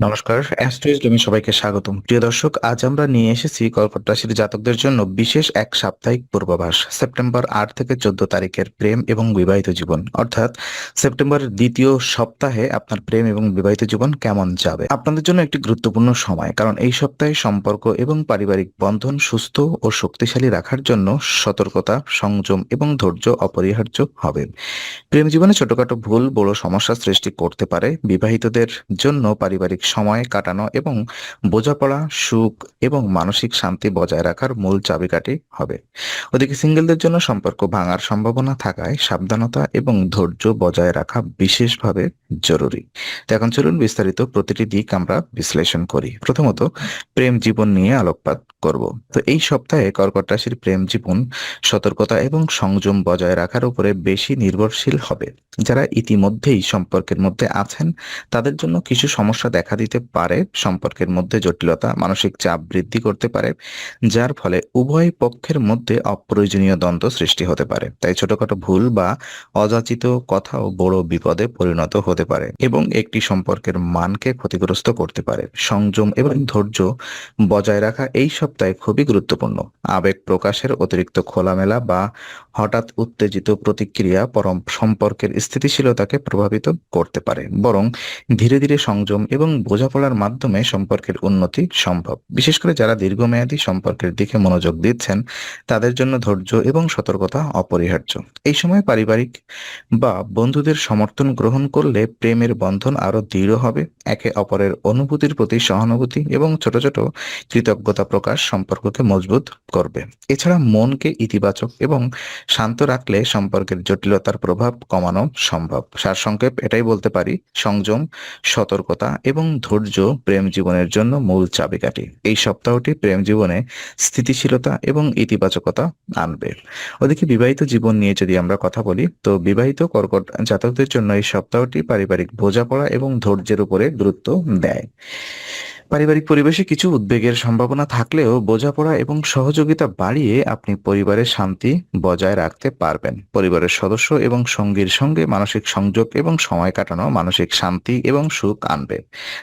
নমস্কার অ্যাস্ট্রোইজডমে সবাইকে স্বাগতম। প্রিয় দর্শক, আজ আমরা নিয়ে এসেছি কর্কট রাশির জাতকদের জন্য বিশেষ এক সাপ্তাহিক পূর্বাভাস সেপ্টেম্বর আট থেকে চোদ্দ তারিখের প্রেম এবং বিবাহিত জীবন। অর্থাৎ সেপ্টেম্বরের দ্বিতীয় সপ্তাহে আপনার প্রেম এবং বিবাহিত জীবন কেমন যাবে? আপনাদের জন্য একটি গুরুত্বপূর্ণ সময়, কারণ এই সপ্তাহে সম্পর্ক এবং পারিবারিক বন্ধন সুস্থ ও শক্তিশালী রাখার জন্য সতর্কতা, সংযম এবং ধৈর্য অপরিহার্য হবে। প্রেম জীবনে ছোটখাটো ভুল, বড় সমস্যা সৃষ্টি করতে পারে। বিবাহিতদের জন্য পারিবারিক সময় কাটানো এবং বোঝাপড়া, সুখ এবং মানসিক শান্তি বজায় রাখার মূল চাবিকাঠি হবে। ওদিকে সিঙ্গেলদের জন্য সম্পর্ক ভাঙার সম্ভাবনা থাকায় সাবধানতা এবং ধৈর্য বজায় রাখা বিশেষভাবে জরুরি। তো এখন চলুন বিস্তারিত প্রতিটি দিক আমরা বিশ্লেষণ করি। প্রথমত, প্রেম জীবন নিয়ে আলোকপাত করব। তো এই সপ্তাহে কর্কট রাশির প্রেম জীবন সতর্কতা এবং সংযম বজায় রাখার উপরে বেশি নির্ভরশীল হবে। যারা ইতিমধ্যেই সম্পর্কের মধ্যে আছেন, তাদের জন্য কিছু সমস্যা দেখা দিতে পারে সম্পর্কের মধ্যে জটিলতা, মানসিক চাপ বৃদ্ধি করতে পারে, যার ফলে উভয় পক্ষের মধ্যে অপ্রয়োজনীয় দ্বন্দ্ব সৃষ্টি হতে পারে। তাই ছোটখাটো ভুল বা অযাচিত কথাও বড় বিপদে পরিণত হতে পারে এবং একটি সম্পর্কের মানকে ক্ষতিগ্রস্ত করতে পারে। সংযম এবং ধৈর্য বজায় রাখা এই সপ্তাহে খুবই গুরুত্বপূর্ণ। আবেগ প্রকাশের অতিরিক্ত খোলামেলা বা হঠাৎ উত্তেজিত প্রতিক্রিয়া পরম সম্পর্কের স্থিতিশীলতাকে প্রভাবিত করতে পারে। বরং ধীরে ধীরে সংযম এবং বোঝাপড়ার মাধ্যমে সম্পর্কের উন্নতি সম্ভব। বিশেষ করে যারা দীর্ঘমেয়াদী সম্পর্কের দিকে মনোযোগ দিচ্ছেন, তাদের জন্য ধৈর্য এবং সতর্কতা অপরিহার্য। এই সময় পারিবারিক বা বন্ধুদের সমর্থন গ্রহণ করলে প্রেমের বন্ধন আরও দৃঢ় হবে। একে অপরের অনুভূতির প্রতি সহানুভূতি এবং ছোট ছোট কৃতজ্ঞতা প্রকাশ সম্পর্ককে মজবুত করবে। এছাড়া মনকে ইতিবাচক এবং শান্ত রাখলে সম্পর্কের জটিলতার প্রভাব কমানো সম্ভব। সারসংক্ষেপ এটাই বলতে পারি, সংযম, সতর্কতা এবং ধৈর্য, প্রেম জীবনের জন্য মূল চাবিকাঠি। এই সপ্তাহটি প্রেম জীবনে স্থিতিশীলতা এবং ইতিবাচকতা আনবে। ওদিকে বিবাহিত জীবন নিয়ে যদি আমরা কথা বলি, তো বিবাহিত কর্কট জাতকদের জন্য এই সপ্তাহটি পারিবারিক বোঝাপড়া এবং ধৈর্যের উপরে গুরুত্ব দেয়। পারিবারিক পরিবেশে কিছু উদ্বেগের সম্ভাবনা থাকলেও বোঝাপড়া এবং সহযোগিতা বাড়িয়ে আপনি পরিবারের শান্তি বজায় রাখতে পারবেন। পরিবারের সদস্য এবং সঙ্গীর সঙ্গে মানসিক সংযোগ এবং সময় কাটানো মানসিক শান্তি এবং সুখ আনবে,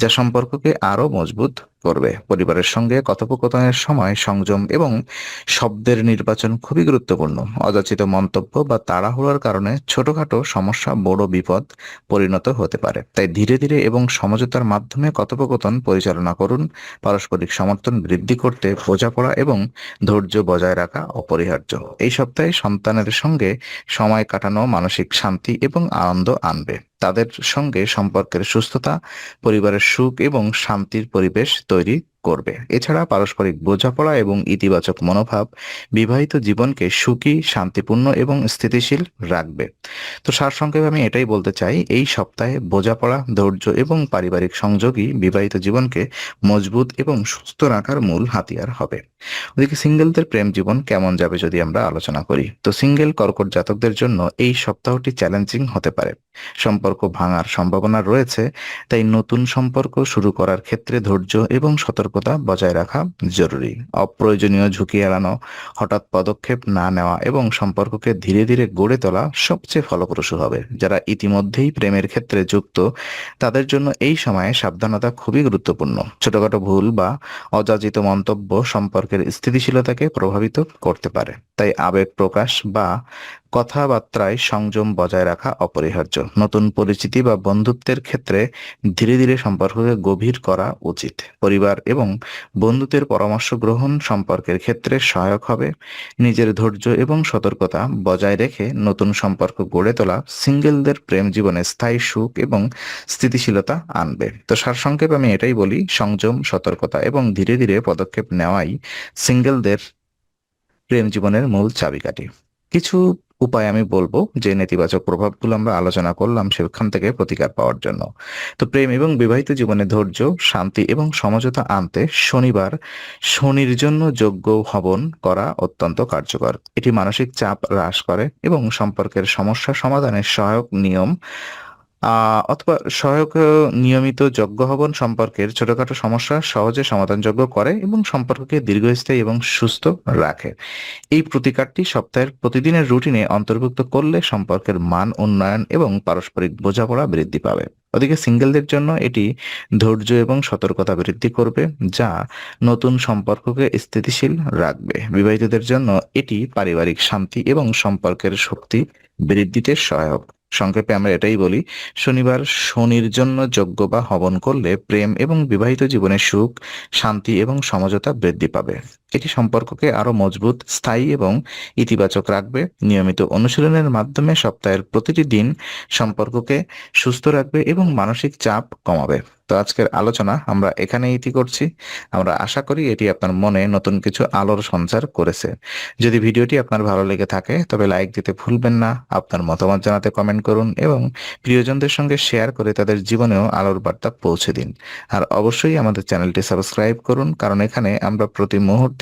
যা সম্পর্ককে আরও মজবুত করবে। পরিবারের সঙ্গে কথোপকথনের সময় সংযম এবং শব্দের নির্বাচন খুবই গুরুত্বপূর্ণ। অযাচিত মন্তব্য বা তাড়াহুড়োর কারণে ছোটখাটো সমস্যা বড় বিপদ পরিণত হতে পারে। তাই ধীরে ধীরে এবং সমঝোতার মাধ্যমে কথোপকথন পরিচালনা করুন। পারস্পরিক সমর্থন বৃদ্ধি করতে বোঝাপড়া এবং ধৈর্য বজায় রাখা অপরিহার্য। এই সপ্তাহে সন্তানের সঙ্গে সময় কাটানো মানসিক শান্তি এবং আনন্দ আনবে। তাদের সঙ্গে সম্পর্কের সুস্থতা পরিবারের সুখ এবং শান্তির পরিবেশ তৈরি করবে। এছাড়া পারস্পরিক বোঝাপড়া এবং ইতিবাচক মনোভাব বিবাহিত জীবনকে সুখী, শান্তিপূর্ণ এবং স্থিতিশীল রাখবে। তো সারসংক্ষেপে আমি এটাই বলতে চাই, এই সপ্তাহে বোঝাপড়া, ধৈর্য এবং পারিবারিক সংযোগই বিবাহিত জীবনকে মজবুত এবং সুস্থ রাখার মূল হাতিয়ার হবে। ওদিকে সিঙ্গেলদের প্রেম জীবন কেমন যাবে যদি আমরা আলোচনা করি? তো সিঙ্গেল কর্কট জাতকদের জন্য এই সপ্তাহটি চ্যালেঞ্জিং হতে পারে। সম্পর্ক ভাঙার সম্ভাবনা রয়েছে, তাই নতুন সম্পর্ক শুরু করার ক্ষেত্রে ধৈর্য এবং সতর্কতা বজায় রাখা জরুরি। অপ্রয়োজনীয় ঝুঁকি এড়ানো, হঠাৎ পদক্ষেপ না নেওয়া এবং সম্পর্ককে ধীরে ধীরে গড়ে তোলা সবচেয়ে ফলপ্রসূ হবে। যারা ইতিমধ্যেই প্রেমের ক্ষেত্রে যুক্ত, তাদের জন্য এই সময়ে সাবধানতা খুবই গুরুত্বপূর্ণ। ছোটখাটো ভুল বা অযাচিত মন্তব্য সম্পর্কের স্থিতিশীলতাকে প্রভাবিত করতে পারে। তাই আবেগ প্রকাশ বা কথাবার্তায় সংযম বজায় রাখা অপরিহার্য। নতুন পরিচিতি বা বন্ধুত্বের ক্ষেত্রে ধীরে ধীরে সম্পর্ককে গভীর করা উচিত। পরিবার এবং বন্ধুদের পরামর্শ গ্রহণ সম্পর্কের ক্ষেত্রে সহায়ক হবে। নিজের ধৈর্য এবং সতর্কতা বজায় রেখে নতুন সম্পর্ক গড়ে তোলা সিঙ্গেলদের প্রেম জীবনে স্থায়ী সুখ এবং স্থিতিশীলতা আনবে। তো সারসংক্ষেপ আমি এটাই বলি, সংযম, সতর্কতা এবং ধীরে ধীরে পদক্ষেপ নেওয়াই সিঙ্গেলদের প্রেম জীবনের মূল চাবিকাঠি। কিছু উপায় আমি বলব যে নেতিবাচক প্রভাবগুলো আমরা আলোচনা করলাম সেখান থেকে প্রতিকার পাওয়ার জন্য। তো প্রেম এবং বিবাহিত জীবনে ধৈর্য, শান্তি এবং সমঝোতা আনতে শনিবার শনির জন্য যোগ্য হবন করা অত্যন্ত কার্যকর। এটি মানসিক চাপ হ্রাস করে এবং সম্পর্কের সমস্যা সমাধানের সহায়ক নিয়ম অথবা সহায়ক নিয়মিত যজ্ঞ হবন সম্পর্কের ছোটখাটো সমস্যা সহজে সমাধানযোগ্য করে এবং সম্পর্ককে দীর্ঘস্থায়ী এবং সুস্থ রাখে। এই প্রতিকারটি সপ্তাহের প্রতিদিনের রুটিনে অন্তর্ভুক্ত করলে সম্পর্কের মান উন্নয়ন এবং পারস্পরিক বোঝাপড়া বৃদ্ধি পাবে। ওদিকে সিঙ্গেলদের জন্য এটি ধৈর্য এবং সতর্কতা বৃদ্ধি করবে, যা নতুন সম্পর্ককে স্থিতিশীল রাখবে। বিবাহিতদের জন্য এটি পারিবারিক শান্তি এবং সম্পর্কের শক্তি বৃদ্ধিতে সহায়ক। সংক্ষেপে আমরা এটাই বলি, শনিবার শনির জন্য যজ্ঞ বা হবন করলে প্রেম এবং বিবাহিত জীবনে সুখ, শান্তি এবং সমঝোতা বৃদ্ধি পাবে। এটি সম্পর্ককে আরও মজবুত, স্থায়ী এবং ইতিবাচক রাখবে। নিয়মিত অনুশীলনের মাধ্যমে সপ্তাহের প্রতিটি দিন সম্পর্ককে সুস্থ রাখবে এবং মানসিক চাপ কমাবে। তো আজকের আলোচনা আমরা এখানে ইতি করছি। আমরা আশা করি এটি আপনার মনে নতুন কিছু আলোর সঞ্চার করেছে। যদি ভিডিওটি আপনার ভালো লেগে থাকে, তবে লাইক দিতে ভুলবেন না, আপনার মতামত জানাতে কমেন্ট করুন এবং প্রিয়জনদের সঙ্গে শেয়ার করে তাদের জীবনেও আলোর বার্তা পৌঁছে দিন। আর অবশ্যই আমাদের চ্যানেলটি সাবস্ক্রাইব করুন, কারণ এখানে আমরা প্রতি মুহূর্তে